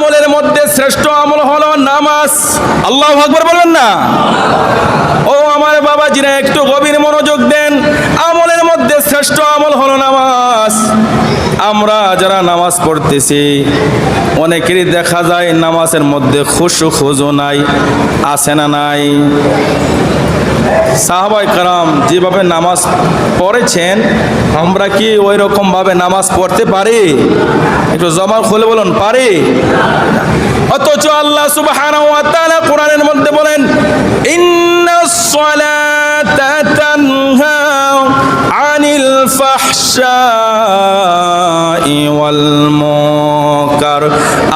আমলের মধ্যে শ্রেষ্ঠ আমল হলো নামাজ। আল্লাহ আকবর বলবেন না? ও আমার বাবা বাবাজিরা একটু গভীর মনোযোগ আমরা যারা নামাজ পড়তেছি, অনেকেরই দেখা যায় নামাজের মধ্যে খুশু খুজু নাই, আছে না নাই। সাহাবাই কারাম যেভাবে নামাজ পড়েছেন, আমরা কি ওই রকম ভাবে নামাজ পড়তে পারি? একটু জমা খুলে বলুন, পারি? অথচ আল্লাহ সুবহানাহু কোরআনের মধ্যে বলেন ইন্নাস আনিল ফাহশাই মুনকার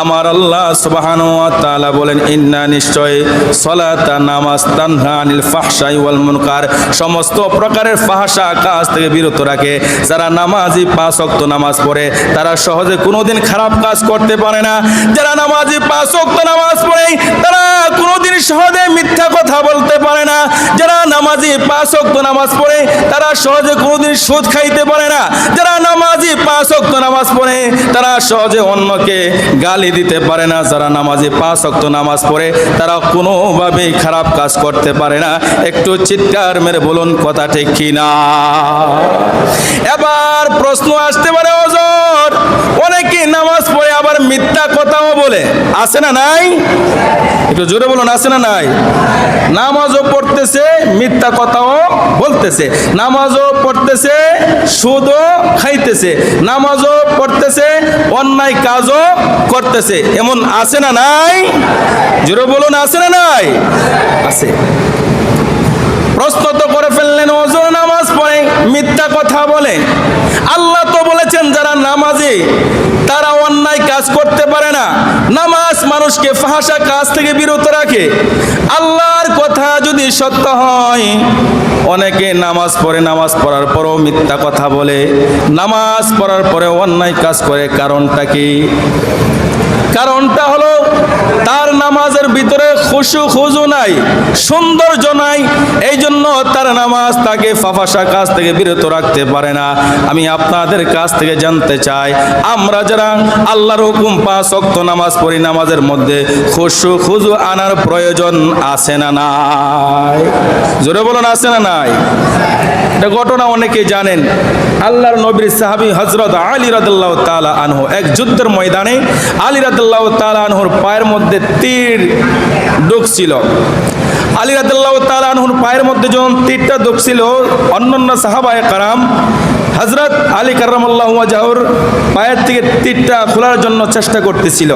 আমার আল্লাহ সুবহানাহু ওয়া তাআলা বলেন, ইন্না নিশ্চয় সালাতা নামাজ তানহা আনিল ফাহশাই ওয়াল মুনকার। সমস্ত প্রকারের ফাহশা কাজ থেকে বিরত রাখে। যারা নামাজি পাঁচ ওয়াক্ত নামাজ পড়ে, তারা সহজে কোনোদিন খারাপ কাজ করতে পারে না। যারা নামাজি পাঁচ ওয়াক্ত নামাজ পড়ে, তারা কোনোদিন সহজে মিথ্যা কথা বলতে পারে না। যারা নামাজি পাঁচ ওয়াক্ত নামাজ পড়ে, তারা সহজে কোনোদিন সুদ খাইতে পারে না। যারা নামাজি পাঁচ ওয়াক্ত নামাজ পড়ে, তারা সহজে অন্যকে গালি দিতে পারে না। যারা নামাজে পাঁচ অক্ত নামাজ পড়ে তারা কোনোভাবেই খারাপ কাজ করতে পারে না। একটু চিৎকার মেরে বলুন, কথা ঠিক কি না এবার প্রশ্ন আসতে পারে ওজোর অনেকে নামাজ পড়ে আবার মিথ্যা কথাও বলে। আছে না নাই? একটু জোরে বলুন, আছে না নাই? নামাজও পড়তেছে, মিথ্যা কথাও বলতেছে। নামাজও পড়তেছে, সুদও খাইতেছে। নামাজও পড়তেছে, অন্যায় কাজও করতেছে। এমন আছে না নাই? জোরে বলুন, আছে না নাই? আছে। প্রশ্ন তো করে ফেললেন ওজোর নামাজ পড়ে, মিথ্যা কথা বলে। আল্লাহ বলেছেন যারা নামাজি, তারা অন্যায় কাজ করতে পারে না। নামাজ মানুষকে ফাঁসা কাজ থেকে বিরত রাখে। আল্লাহর কথা যদি সত্য হয়, অনেকে নামাজ পড়ে, নামাজ পড়ার পরও মিথ্যা কথা বলে। নামাজ পড়ার পরে অন্যায় কাজ করে, কারণটা কি? কারণটা হলো তার নামাজের ভিতরে খুশু খুজু নাই, সৌন্দর্য নাই এই জন্য তার নামাজ তাকে ফাফাসা কাজ থেকে বিরত রাখতে পারে না। আমি আপনাদের কাছ থেকে জানতে চাই, আমরা যারা আল্লাহর হুকুম পাঁচ অক্ত নামাজ পড়ি, নামাজের মধ্যে খুশু খুজু আনার প্রয়োজন আছে না নাই? জোরে বলুন, আছে না নাই? এটা ঘটনা অনেকে জানেন। আল্লাহর নবীর সাহাবি হজরত আলী রাদুল্লাহ তালা আনহু এক যুদ্ধের ময়দানে আলী রাদুল্লাহ তালা আনহুর পায়ের মধ্যে তীর ঢুকছিল আলী রাদুল্লাহ তালা আনহুর পায়ের মধ্যে যখন তীরটা ঢুকছিল অন্যান্য সাহাবায় কারাম হজরত আলী কারামাল্লাহ জাহর পায়ের থেকে তীরটা খোলার জন্য চেষ্টা করতেছিল।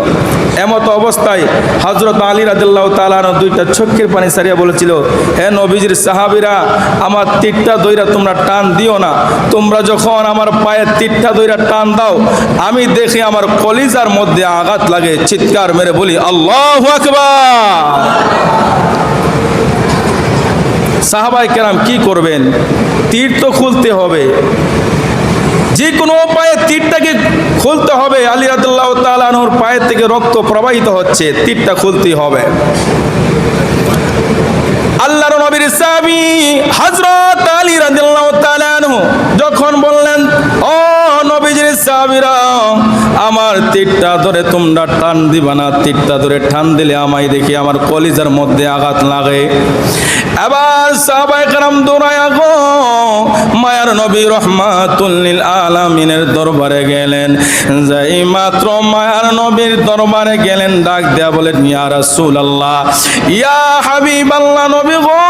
এমত অবস্থায় হজরত আলী রাদুল্লাহ তালানো দুইটা চক্ষের পানি সারিয়া বলেছিল, হে নবীজির সাহাবিরা, আমার তীরটা দইরা তোমরা টান দিও না। তোমরা যখন আমার পায়ের তীরটা দইরা টান দাও, আমি দেখি আমার কলিজার মধ্যে আঘাত লাগে। চিৎকার মেরে বলি, আল্লাহ আকবার! সাহাবাই কেরাম কি করবেন? তীর তো খুলতে হবে। যে কোনো উপায়ে তীরটাকে খুলতে হবে। আলী রাদুল্লাহ তালানোর পায়ের থেকে রক্ত প্রবাহিত হচ্ছে, তীরটা খুলতে হবে। আল্লাহর নবীর সাহাবী হযরত আলী রাদিয়াল্লাহু তাআলা যখন বললেন, ও নবীজির সাহাবীরা আমার তীরটা ধরে তোমরা টান দিবা না, তীরটা ধরে টান দিলে আমায় দেখি আমার কলিজার মধ্যে আঘাত লাগে। এবার সাহাবাই কারাম দৌড়ায় গো, মায়ার নবী রহমাতুল্লিল আলামিনের দরবারে গেলেন। যাই মাত্র মায়ার নবীর দরবারে গেলেন, ডাক দেয়া বলেন, ইয়া রাসূল আল্লাহ ইয়া হাবিব আল্লাহ নবী গো,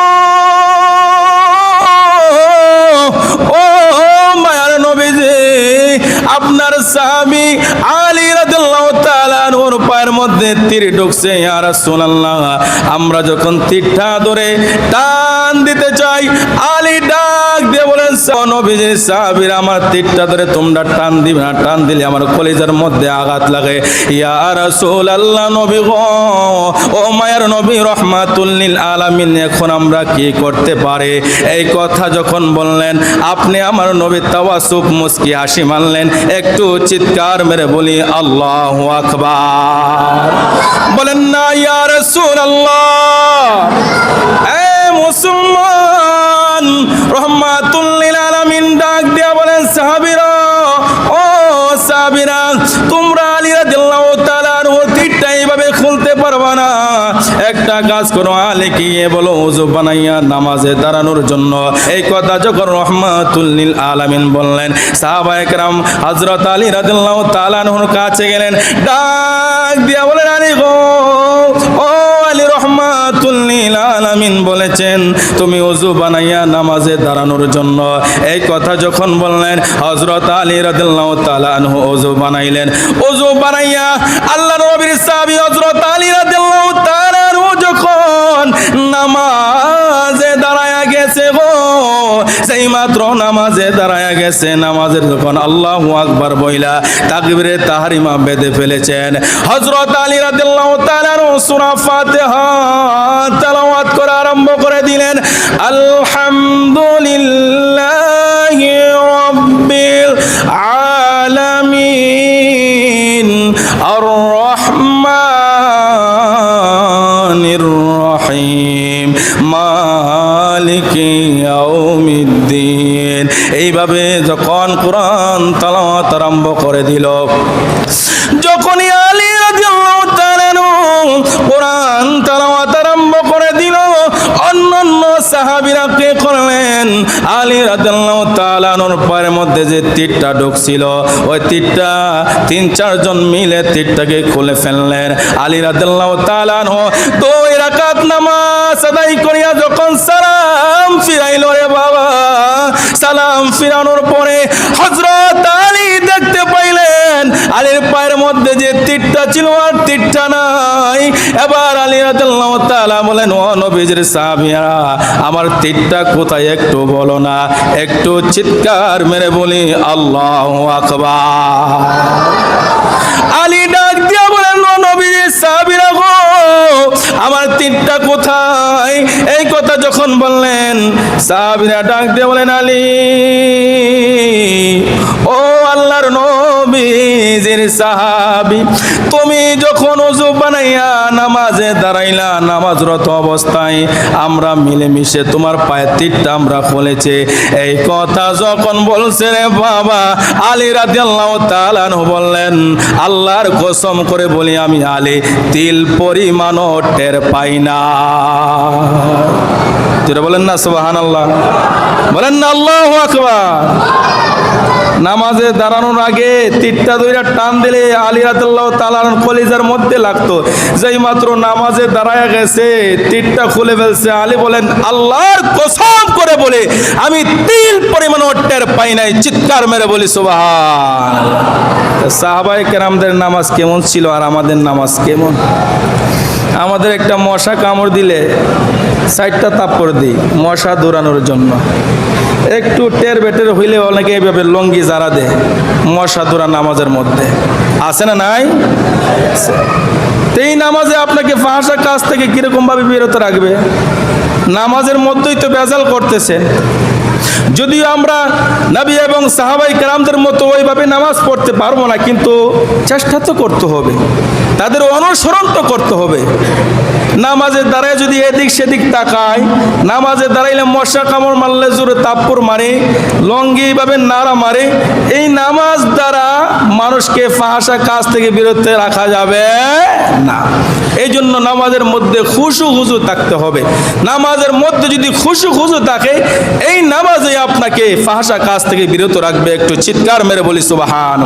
ও মায়ার নবী যে আপনার স্বামী আলী রাদিয়াল্লাহু তাআলা নূর পায়ের মধ্যে তীর ঢুকছে, ইয়া রাসূলুল্লাহ। আমরা যখন তীরটা ধরে টান দিতে চাই, আলী ডাক দিয়ে বলেন নবীজি, সাহাবীরা আমার তীরটা ধরে তোমরা টান দিবে না, টান দিলে আমার কলিজার মধ্যে আঘাত লাগে। ইয়া রাসূলুল্লাহ নবী গো, ও মায়ের নবী, রহমাতুল লিল আলামিন, এখন আমরা কি করতে পারে? এই কথা যখন বললেন, আপনি আমার নবী তাওয়াসুক মুস্কি হাসি মানলেন, একটু চিৎকার মেরে বলি, আল্লাহু আকবার। বলেন, না, ইয়া রাসূলুল্লাহ। এ একটা কাজ করো আলে কি বলো ওজু বানাইয়া নামাজে দাঁড়ানোর জন্য। এই কথা যখন রহমাতুল্লিল আলামিন বললেন, সাহাবা একরাম হযরত আলী রাদিয়াল্লাহু তাআলা আনহুর কাছে গেলেন, ডাক দিয়া বলেন আলী গো, ও আলী আলামিন বলেছেন, তুমি ওযু বানাইয়া নামাজে দাঁড়ানোর জন্য। এই কথা যখন বললেন, হযরত আলী রাদিয়াল্লাহু ওযু বানাইলেন। ওযু বানাইয়া আল্লাহ নবীর সাহাবী হযরত আলী রাদিয়াল্লাহু যখন নামাজে গেছে গো। সেই মাত্র নামাজে দাঁড়ায় গেছে, নামাজের যখন আল্লাহ আকবার বইলা তাকবিরে তাহারিমা বেঁধে ফেলেছেন। হজরত আলী রাদিল্লাহ তালার সুরা ফাতেহা তালাওয়াত করা আরম্ভ করে দিলেন। আলহামদুলিল্লাহি কোরআন তালাওয়াত আরম্ভ করে দিল। যখনই আলী রাদিয়াল্লাহু তাআলা কোরআন তালাওয়াত আরম্ভ করে দিল, অন্যান্য সাহাবীরা কে করলেন? আলী রাদিয়াল্লাহু তাআলা আনহুর পায়ের মধ্যে যে তীরটা ঢুকছিল, ওই তীরটা তিন চারজন মিলে তীরটাকে খুলে ফেললেন। আলী রাদিয়াল্লাহু তাআলা দুই রাকাত নামাজ আদায় করিয়া যখন সালাম ফিরাইল রে বাবা সালাম ফিরানোর পরে হযরত আলী দেখতে পাইলেন, আলীর পায়ের মধ্যে যে তীরটা ছিল আর তীরটা নাই। এবার আলী তাআলা বলেন, ও নবীজির সাহাবীরা, আমার তীরটা কোথায় একটু বলো না, একটু চিৎকার মেরে বলি, আল্লাহু আকবার। আলী ডাক দিয়া সাহাবীরা ডাক দিয়ে বলেন আলী, ও আল্লাহর নবীজির সাহাবী, তুমি যখন ওযু বানাইয়া নামাজে দাঁড়াইলা, নামাজরত অবস্থায় আমরা মিলেমিশে তোমার পায়ের তীরটা আমরা খুলেছে। এই কথা যখন বলছে রে বাবা, আলী রাদিয়াল্লাহু তাআলা আনহু বললেন, আল্লাহর কসম করে বলি আমি আলী, তিল পরিমাণও টের পাই না। যেটা বলেন না সোবাহান আল্লাহ বলেন না, আল্লাহু আকবার। নামাজে দাঁড়ানোর আগে তীরটা দুইটা টান দিলে আলী রাদিয়াল্লাহ তাআলার কলিজার মধ্যে লাগতো। যেই মাত্র নামাজে দাঁড়ায় গেছে, তিরটা খুলে ফেলছে, আলী বলেন, আল্লাহর কসম করে বলে, আমি তিল পরিমাণ টের পাই নাই। চিৎকার মেরে বলি সুবহান সাহাবাই কেরামদের নামাজ কেমন ছিল আর আমাদের নামাজ কেমন? আমাদের একটা মশা কামড় দিলে সাইডটা তাপ্পর দিই, মশা দৌড়ানোর জন্য। একটু টের বেটের হইলে অনেকে এইভাবে লঙ্গি জারা দেয়, মশা দৌড়া নামাজের মধ্যে। আছে না নাই? এই নামাজে আপনাকে ফাঁসার কাজ থেকে কীরকমভাবে বিরত রাখবে? নামাজের মধ্যেই তো বেজাল করতেছেন। যদিও আমরা নবী এবং সাহাবাই কেরামদের মতো ওইভাবে নামাজ পড়তে পারব না, কিন্তু চেষ্টা তো করতে হবে। তাদের অনুসরণ তো করতে হবে। নামাজের দ্বারায় যদি এদিক সেদিক তাকায় নামাজে দাঁড়াইলে মশা কামড় মারলে জোরে তাপ্পর মারে লঙ্গি এইভাবে নাড়া মারে, এই নামাজ দ্বারা মানুষকে ফাহাসা কাজ থেকে বিরত রাখা যাবে না। এই জন্য নামাজের মধ্যে খুশু খুশু থাকতে হবে। নামাজের মধ্যে যদি খুশু খুশু থাকে, এই নামাজে আপনাকে ফাহাসা কাজ থেকে বিরত রাখবে একটু চিৎকার মেরে বলি সুবাহান